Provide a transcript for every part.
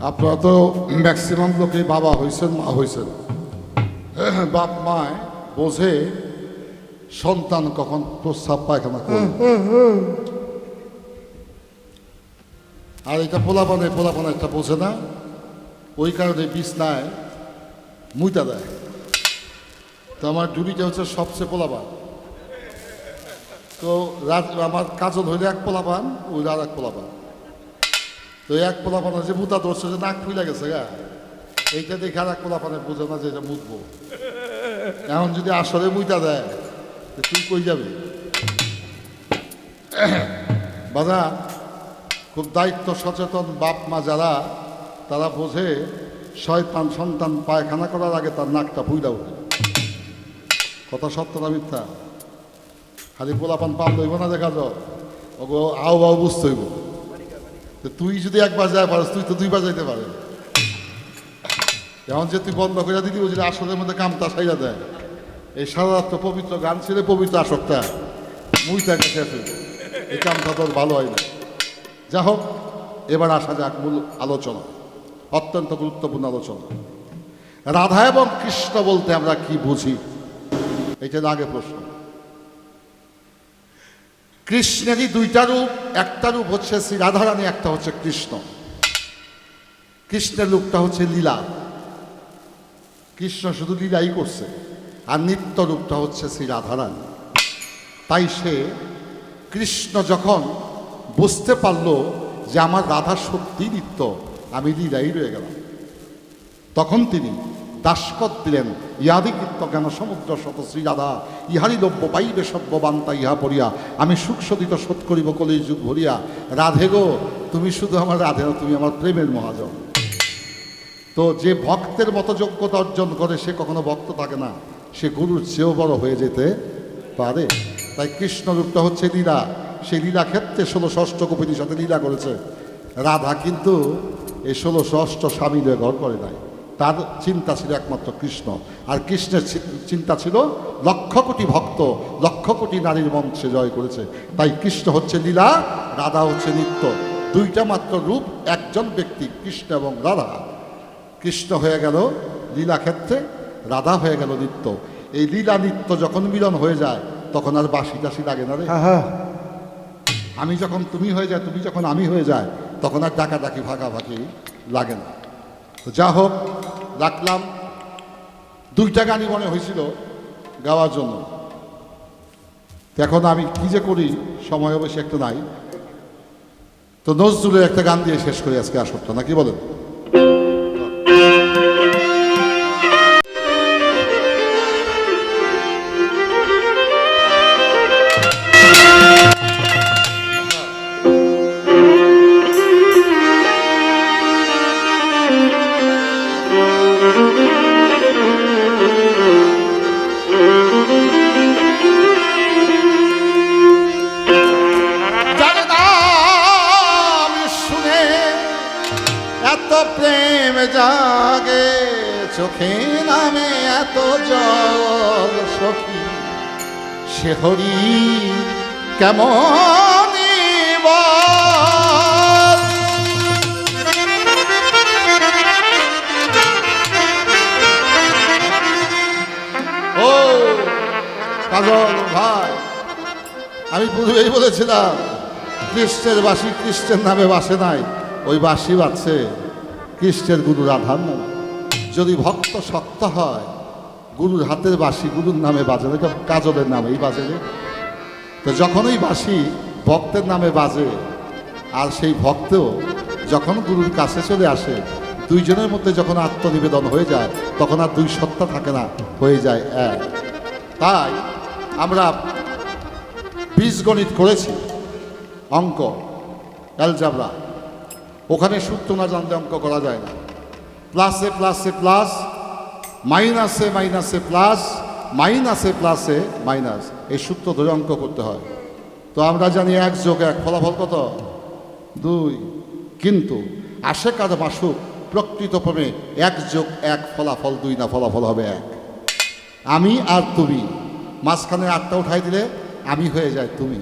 আপনারা তো ম্যাক্সিমাম লোকেই বাবা হয়েছেন মা হয়েছেন বাপ মায় বোঝে সন্তান কখন প্রস্রাব পায়খানা করবে। আর এটা পোলাপানে পোলাপানে একটা বোঝে না। ওই কারণে বিছনায় মুইতা দেয়। তো আমার ডুলিটা হচ্ছে সবচেয়ে পোলাপান। তো রাত আমার কাজল হইলে এক পোলাপান ওই আর এক পোলাপান। তো এক পোলাপানে যে মুতা ধরছে যে নাক ফুলে গেছে গা এইটা দেখে আর এক পোলাপানে বোঝে না যে এটা মুতবো। এখন যদি আসলে মুইতা দেয় তুই কই যাবি? বাজা, খুব দায়িত্ব সচেতন বাপ মা যারা, তারা বোঝে শয়তান সন্তান পায়খানা করার আগে তার নাকটা ফুইলা উঠে। কথা সত্য না মিথ্যা? খালি পোলাপান পাল লইব না দেখা যাও ওগো, আও বাও বুঝতে হইব। তো তুই যদি একবার যায় পারিস, তুই তো দুইবার যাইতে পারে এমন যে তুই বন্ধ করে দিদি যদি আসলের মধ্যে কামটা সাইয়া দেয় এই তো পবিত্র গান ছেড়ে পবিত্র আসকটা মুইটা কাছে আছে এই কামটা তোর ভালো হয় না। যা হোক, এবার আসা যাক মূল আলোচনা। অত্যন্ত গুরুত্বপূর্ণ আলোচনা। রাধা এবং কৃষ্ণ বলতে আমরা কি বুঝি? এটা আগে প্রশ্ন। কৃষ্ণেরই দুইটা রূপ, একটা রূপ হচ্ছে শ্রী রাধারানী, একটা হচ্ছে কৃষ্ণ। কৃষ্ণের রূপটা হচ্ছে লীলা। কৃষ্ণ শুধু লীলাই করছে, আর নিত্য রূপটা হচ্ছে শ্রী রাধারানী। তাই সে কৃষ্ণ যখন বুঝতে পারল যে আমার রাধা সত্যি নিত্য, আমি লীলাই রয়ে গেলাম। তখন তিনি দাসকত দিলেন ইহাদি কীর্ত জ্ঞান সমুদ্র শত শ্রী রাধা ইহারি লভ্য, পাইবে সভ্য বান্তা ইহা পড়িয়া। আমি সুখ সদিত শোধ করিব কলি যুগ ভরিয়া। রাধে গো, তুমি শুধু আমার রাধে তুমি আমার প্রেমের মহাজন। তো যে ভক্তের মতো যোগ্যতা অর্জন করে, সে কখনো ভক্ত থাকে না। সে গুরুর চেয়েও বড় হয়ে যেতে পারে। তাই কৃষ্ণ রূপটা হচ্ছে লীলা। সেই লীলা ক্ষেত্রে ষোলো ষষ্ঠ কপিটির সাথে লীলা করেছে। রাধা কিন্তু এই ষোলো ষষ্ঠ স্বামী নিয়ে ঘর করে নাই। তার চিন্তা ছিল একমাত্র কৃষ্ণ। আর কৃষ্ণের চিন্তা ছিল লক্ষ কোটি ভক্ত লক্ষ কোটি নারীর মন সে জয় করেছে। তাই কৃষ্ণ হচ্ছে লীলা রাধা হচ্ছে নিত্য। দুইটা মাত্র রূপ একজন ব্যক্তি কৃষ্ণ এবং রাধা। কৃষ্ণ হয়ে গেল লীলা ক্ষেত্রে রাধা হয়ে গেল নিত্য। এই লীলা নিত্য যখন মিলন হয়ে যায় তখন আর বাসি টাসি লাগে না রে। আমি যখন তুমি হয়ে যায় তুমি যখন আমি হয়ে যায় তখন আর ডাকাডাকি ভাগাভাগি লাগে না। তো যা হোক রাখলাম। দুইটা গানই মনে হয়েছিল গাওয়ার জন্য। এখন আমি কী যে করি, সময় অবশ্যই একটা নাই। তো নজরুলের একটা গান দিয়ে শেষ করি আজকে আসরটা, নাকি বলেন? সখী, সে হরি কেমন ও কাজল ভাই, আমি পূর্বেই বলেছিলাম, কৃষ্ণের বাসী কৃষ্ণের নামে বাসে নাই, ওই বাসি বাঁচছে কৃষ্ণের গুরু রাধার যদি ভক্ত শক্ত হয় গুরুর হাতের বাসি গুরুর নামে বাজে না কাজলের নামেই বাজে তো যখন ওই বাসি ভক্তের নামে বাজে, আর সেই ভক্তও যখন গুরুর কাছে চলে আসে, দুইজনের মধ্যে যখন আত্মনিবেদন হয়ে যায়, তখন আর দুই সত্তা থাকে না, হয়ে যায় এক। তাই আমরা বীজগণিত করেছি, অঙ্ক, অ্যালজাবরা। ওখানে সূত্র না জানলে অঙ্ক করা যায় না। প্লাসে প্লাসে প্লাস মাইনাসে মাইনাসে প্লাস, মাইনাসে প্লাসে মাইনাস। এই সূত্র ধরে অঙ্ক করতে হয়। তো আমরা জানি এক যোগ এক, ফলাফল কত? দুই। কিন্তু আশে কাজ মাসুক প্রকৃতপমে এক যোগ এক ফলাফল দুই না ফলাফল হবে এক। আমি আর তুমি। মাঝখানে আটটা উঠাই দিলে আমি হয়ে যায় তুমি।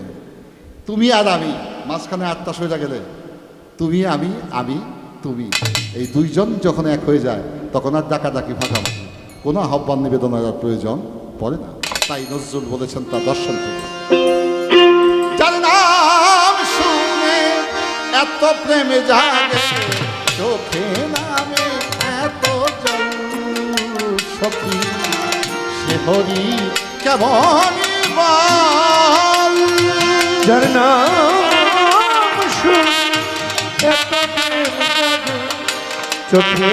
তুমি আর আমি। মাঝখানে আটটা সরে গেলে। তুমি, আমি আমি, তুমি। এই দুইজন যখন এক হয়ে যায়, তখন আর ডাকাডাকি ভাগাভাগি কোনো আহ্বান নিবেদনের প্রয়োজন পড়ে না। তাই নজরুল বলেছেন তার দর্শন থেকে। শুনে এত প্রেমে জাগে চোখে নামে এত সখী, সে হরি কেমন যার নাম শুন চোখে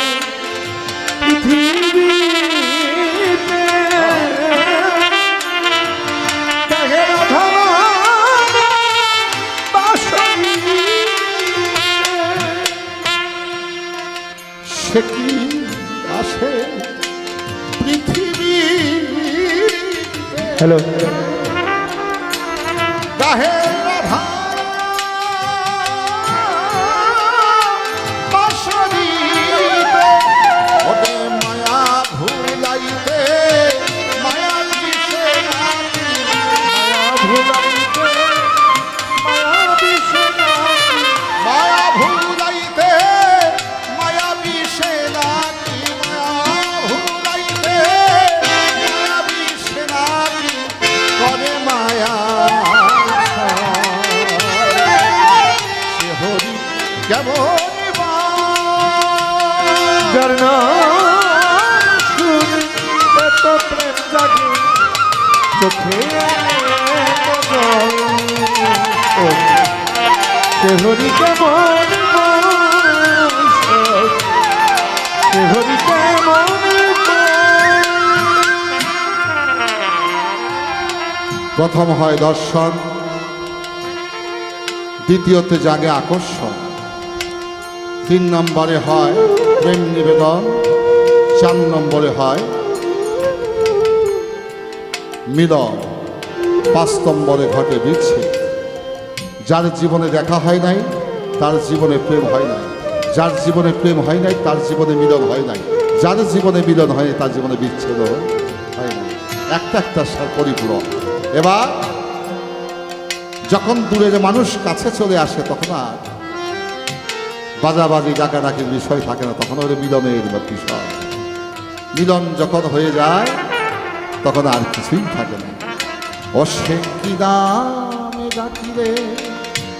হ্যালো প্রথম হয় দর্শন, দ্বিতীয়তে জাগে আকর্ষণ। তিন নম্বরে হয় প্রেম নিবেদন, চার নম্বরে হয় মিলন। পাঁচ নম্বরে ঘটে বিচ্ছেদ। যার জীবনে দেখা হয় নাই, তার জীবনে প্রেম হয় নাই। যার জীবনে প্রেম হয় নাই, তার জীবনে মিলন হয় নাই। যার জীবনে মিলন হয়নি তার জীবনে বিচ্ছেদ হয় নাই। একটা একটা সার পরিপূরক। এবার, যখন দূরের মানুষ কাছে চলে আসে, তখন আর বাজাবাজি, ডাকাডাকির বিষয় থাকে না, তখন ওর মিলনের বিষয় মিলন যখন হয়ে যায়, তখন আর কিছুই থাকে না। ও সে কি নামে ডাকিলে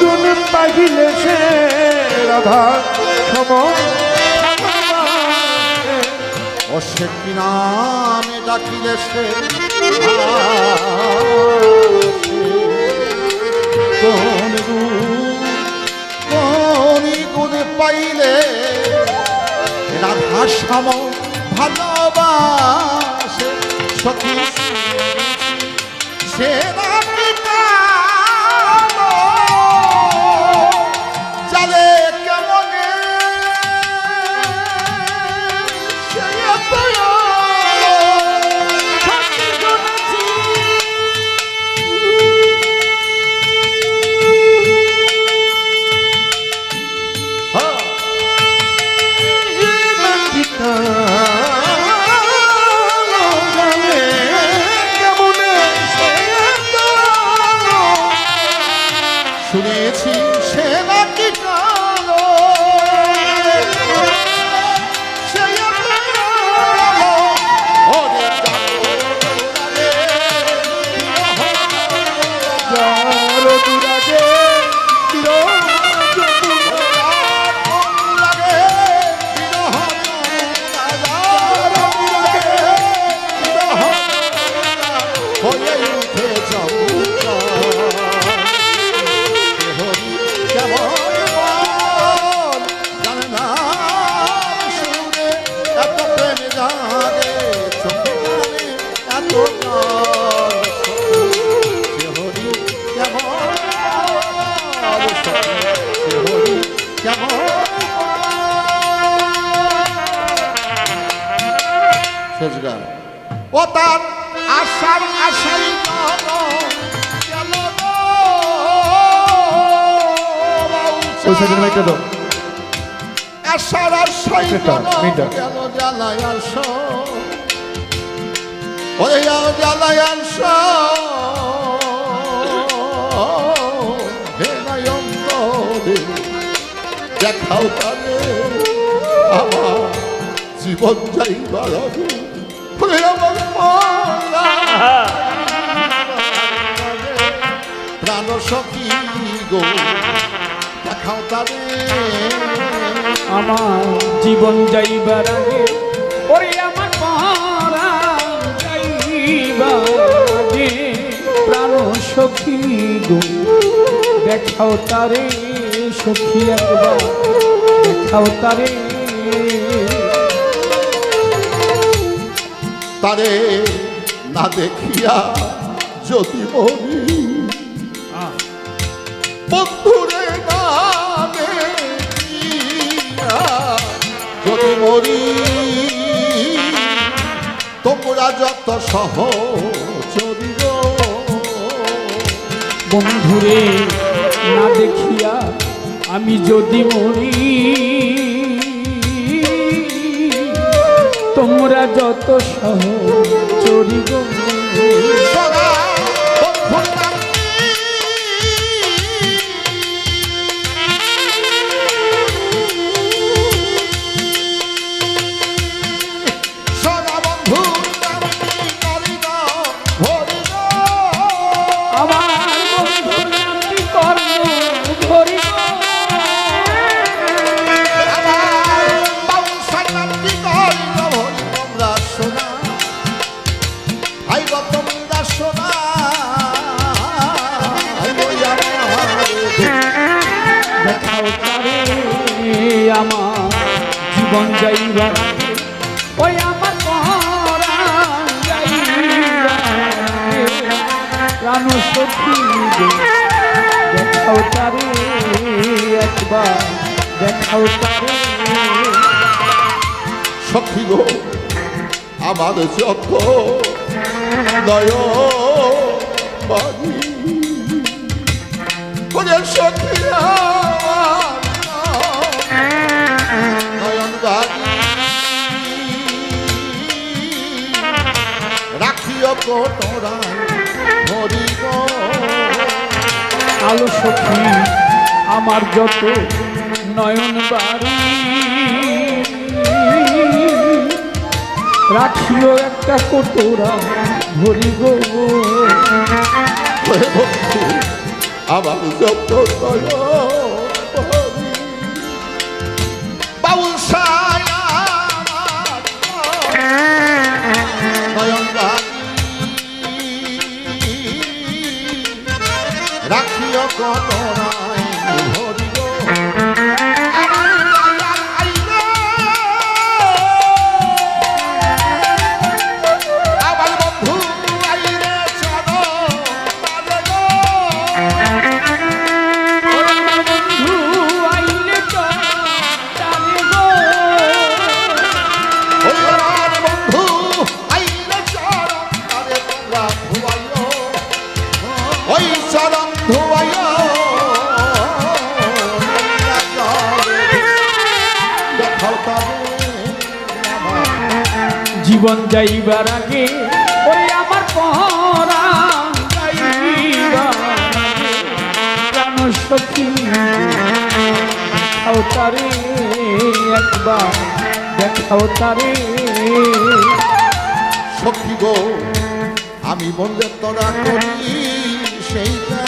গুণ পাইলে সে রাধা সম। ও সে কি নামে ডাকিলে সে? কোন কোন পাইলে রাধা সম ভালোবাসে? সখী, সে ওই দাও। আশার আশাই একটা, গেল গেল জ্বালায় আস ওরে যাও জ্বালায় আস দেখাও তারে আমার জীবন যাই বাড়াবে আমার প্রাণ সখী গো দেখাও তারে আমার জীবন যাইবার আগে ওরে আমার পরাণ যাইবার আগে প্রাণ সখী গো দেখাও তারে সখী একবার দেখাও তারে। তারে না দেখিয়া যদি মরি তোমরা যত সহ চরিব বন্ধুরে না দেখিয়া আমি যদি মরি তোমরা যত সহ চরিব জীবন যাইবার আগে, ওই আমার সখী গো, দেখাও তারে একবার দেখাও তারে সখী গো আমার যত নয়। বাড়ি সখী আলো সখী আমার যত নয়ন বাড়ি রাখিও একটা কোটোরা ভরি গো। আমার যত নয় জীবন যাইবার আগে ওই আমার পহরা প্রাণ সখী দেখাও তারে একবার দেখাও তারে সখী গো আমি বললে তোরা করি সেইটা।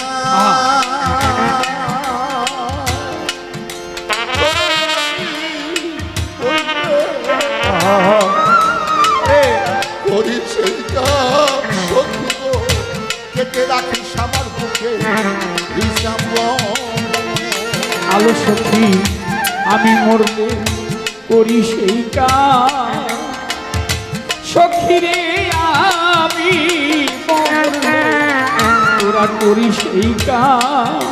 সত্যি আমি মরলে করি সেই কাজে। রে আমি তোরা করি সেই কাজ।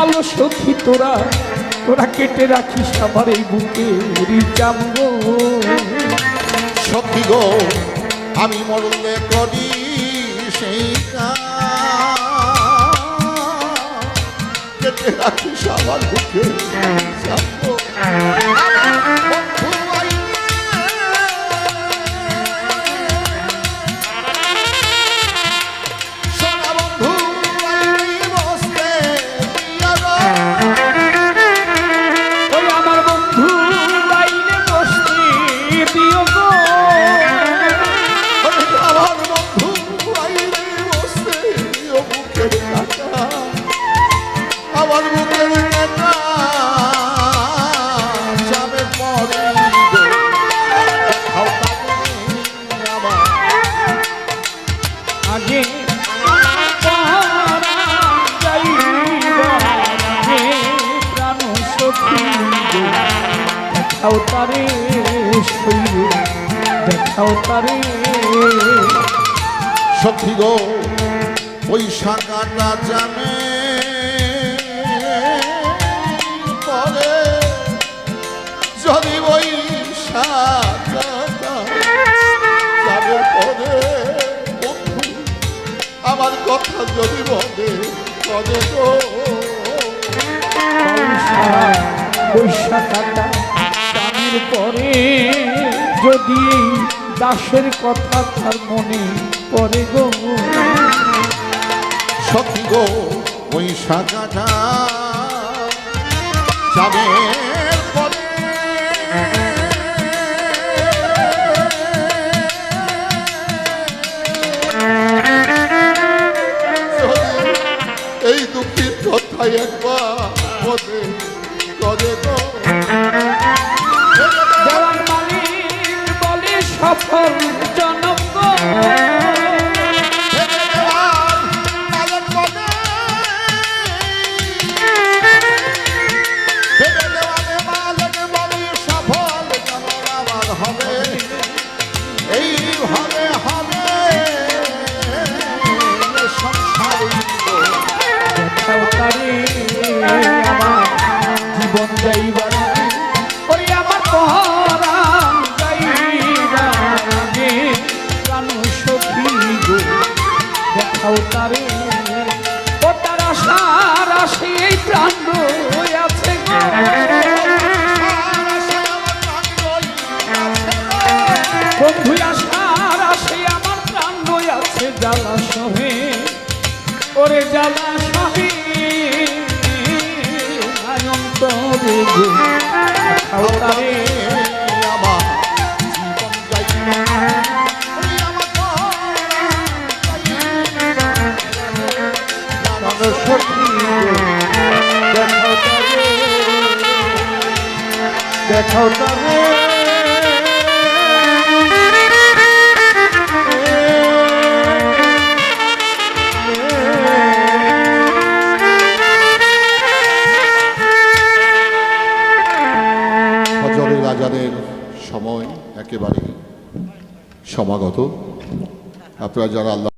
আলো সখী তোরা তোরা কেটে রাখিস আমার এই বুকে সখী গো, আমি মরলে করি সেই কাজ। রাখিস আমার বুকে। হ্যাঁ। যদি বলে তবে তো পয়সা স্বামীর পরে যদি দাসের কথা তার মনে পরে গো। সখী গো পয়সা যাবে দুঃখীর কথায় একবার সফল জনক কোথাও সময় একেবারে সমাগত। আপনারা যারা আল্লাহ